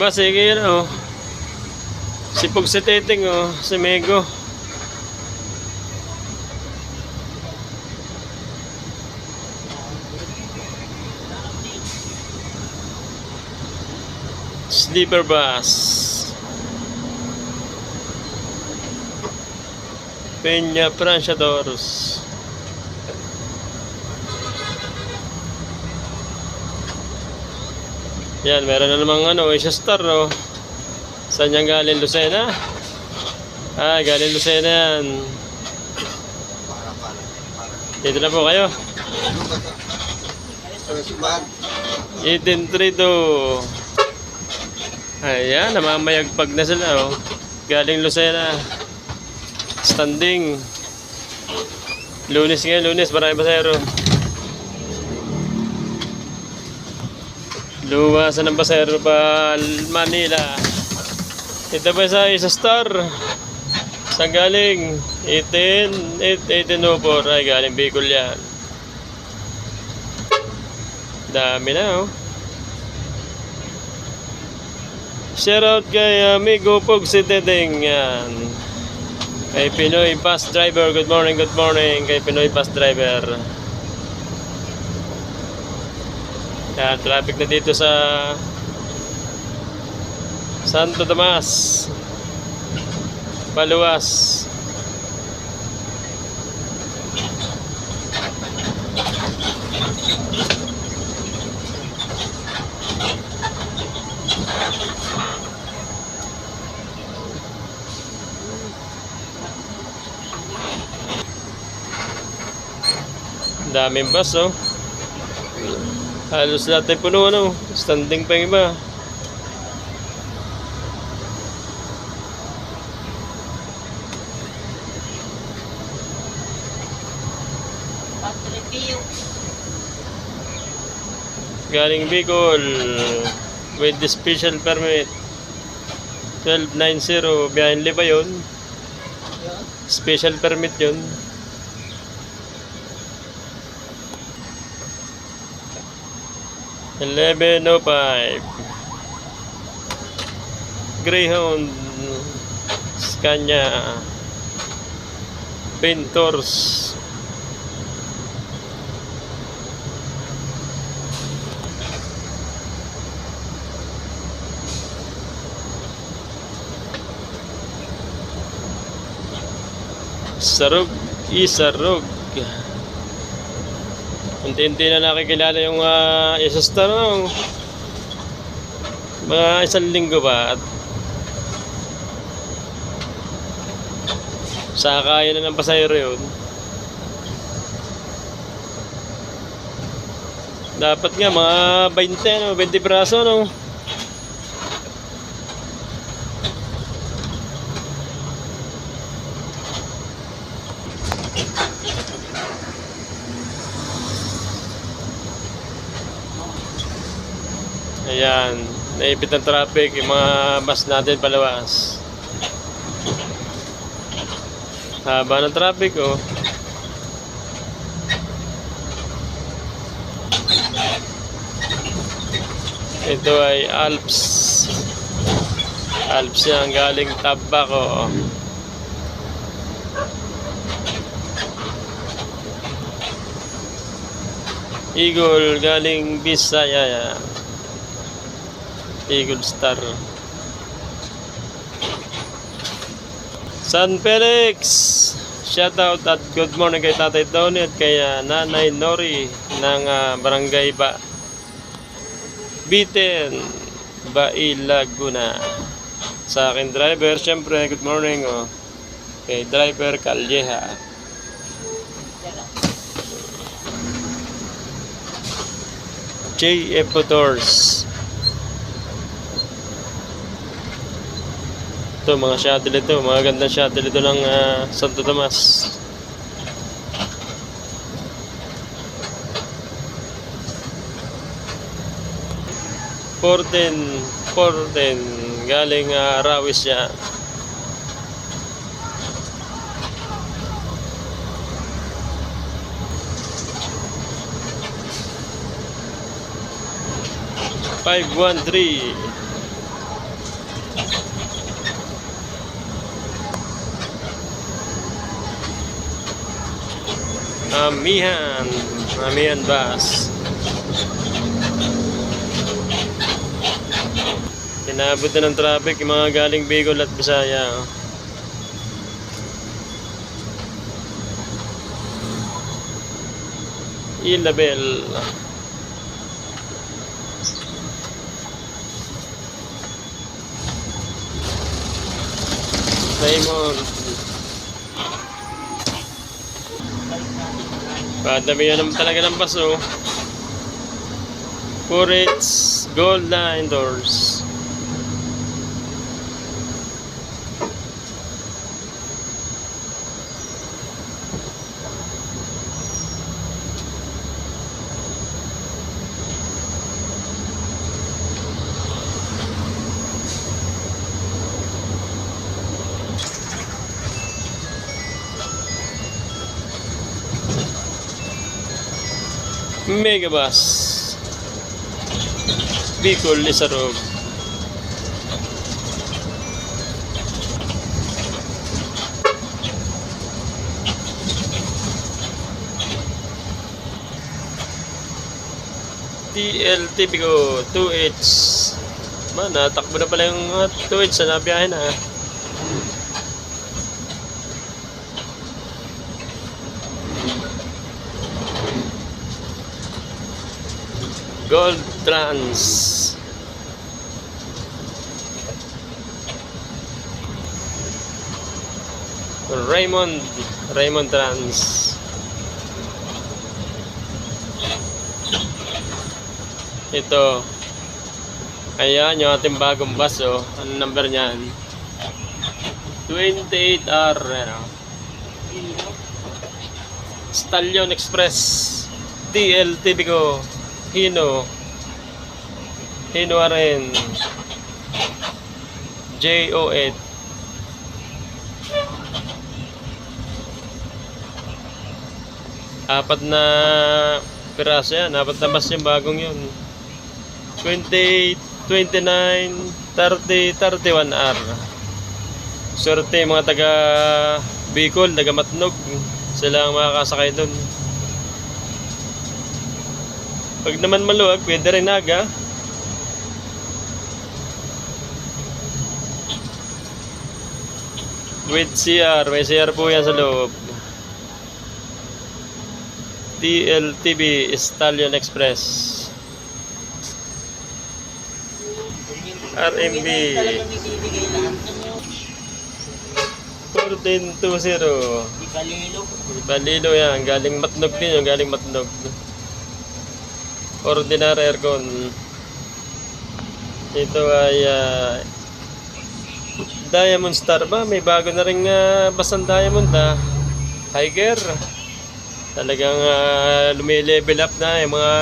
Ba, sige yun oh. Sipog si Titing oh, si Mego. Sleeper bus. Peña Franciadores. Yan, meron na namang ano, Asia Star, oh. Saan yan galing, Lucena? Ah, galing Lucena yan. Dito na po kayo. Simbahan. 1832. Ayan, namamayagpag na sila, oh. Galing Lucena. Standing. Lunes ngayon, lunes, marami pasero. Luwasan ng pasero pa Manila. Ito pa sa isa star. Saan galing? 18, 8, 1804. Ay, galing Bicol yan. Dami na, oh. Shout out kay amigo Pug si Dedeng. Yan. Kay Pinoy Bus Driver. Good morning, good morning. Kay Pinoy Bus Driver. Yan, traffic na dito sa Santo Tomas. Paluwas. Daming bus, oh. Halos lahat ay puno, ano. Standing pa yung iba. Galing Bicol with the special permit 1290 biyahin ba yun? Special permit yun. Eleven oh five. Greyhound. Scania. Painters Sarog Isarog Unti-unti na nakikilala yung uh, isa star no? mga isang linggo ba at sakaya na ng pasayro yun dapat nga mga 20 no? 20 piraso no Ayan, naipit ng traffic yung mga bus natin palawas. Haba ng traffic oh. Ito ay Alps. Alps yan galing Tabaco. Eagle galing Bisaya. Eagle Star. San Felix! Shout out at good morning kay Tatay Tony at kay ah, Nanay Nori ng ah, Barangay Ba Biten Bai Laguna. Sa akin driver, syempre good morning oh. Kay driver Calleja. JF Motors. Ito, mga shuttle ito. Mga gandang shuttle ito ng ah, Santo Tomas. Porten, Porten, galing uh, Rawis siya. Five one three. Amihan. Amihan bus. Inabot na ng traffic yung mga galing Bicol at Bisaya. Ilabel. Raymond. Padami yan naman talaga ng baso. Purits Gold Line Doors. Megabus. Bicol Lisarog. TLTP ko 2H. Man, natakbo na pala yung uh, 2H sa nabiyahe na. Gold Trans. Raymond Raymond Trans. Ito. Ayan yung ating bagong bus oh. Ano number niyan? 28R ano. Stallion Express DLTV ko Hino. Hino rin. J08 Apat na piraso yan. Apat na bus yung bagong yun. 28 29 30 31R Sorte mga taga Bicol, taga Matnog. Sila ang makakasakay doon pag naman maluwag, pwede rin naga. With CR, may CR po yan sa loob. TLTB Stallion Express. RMB Talagang ibibigay lahat ng 1420. Di kalilo. Balilo yan, galing matnog din yung galing matnog. Ordinary aircon. Ito ay ah, Diamond Star ba? May bago na rin uh, basang Diamond ah. Tiger. Talagang uh, lumilevel up na yung mga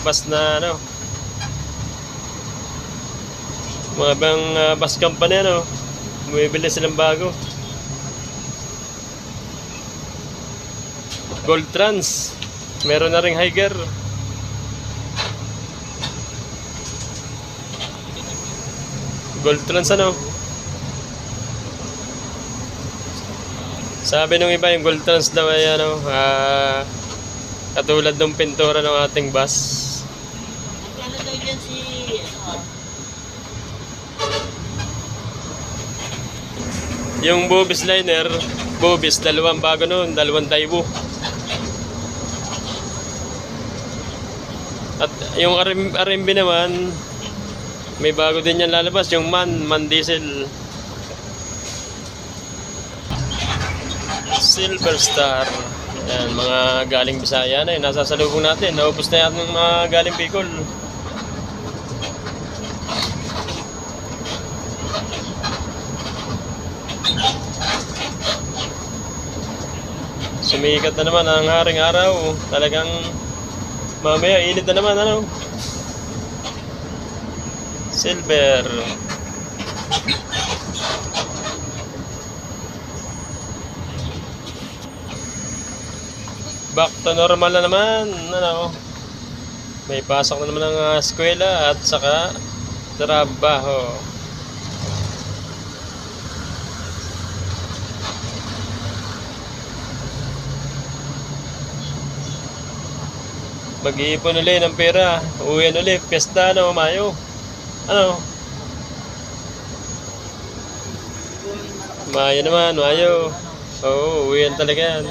bus na ano. Mga bang ah, bus company ano. Bumibili silang bago. Gold Trans. Meron na ring Higer. Gold Trans ano? Sabi nung iba yung Gold Trans daw ay ano, ah, katulad ng pintura ng ating bus. Magkano daw dyan si... Ano, Yung Bobis liner, Bobis, dalawang bago noon, dalawang Taibo. At yung RM, RMB naman, may bago din yan lalabas, yung Man, Man Diesel. Silver Star. Yan, mga galing Bisaya na yun. Nasa salubong natin. Naubos na yan ng mga galing Bicol. Sumikat na naman ang haring araw. Talagang mamaya init na naman ano. Silver. Back to normal na naman. Ano? May pasok na naman ng uh, eskwela at saka trabaho. Mag-iipon ulit ng pera. Uwian ulit. Pesta na, Mayo. Ano? Mayo naman, Mayo. Oo, uwian talaga yan.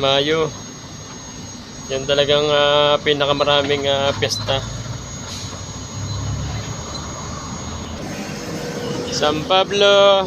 Mayo. Yan talagang ah, pinakamaraming ah, piyesta. San Pablo,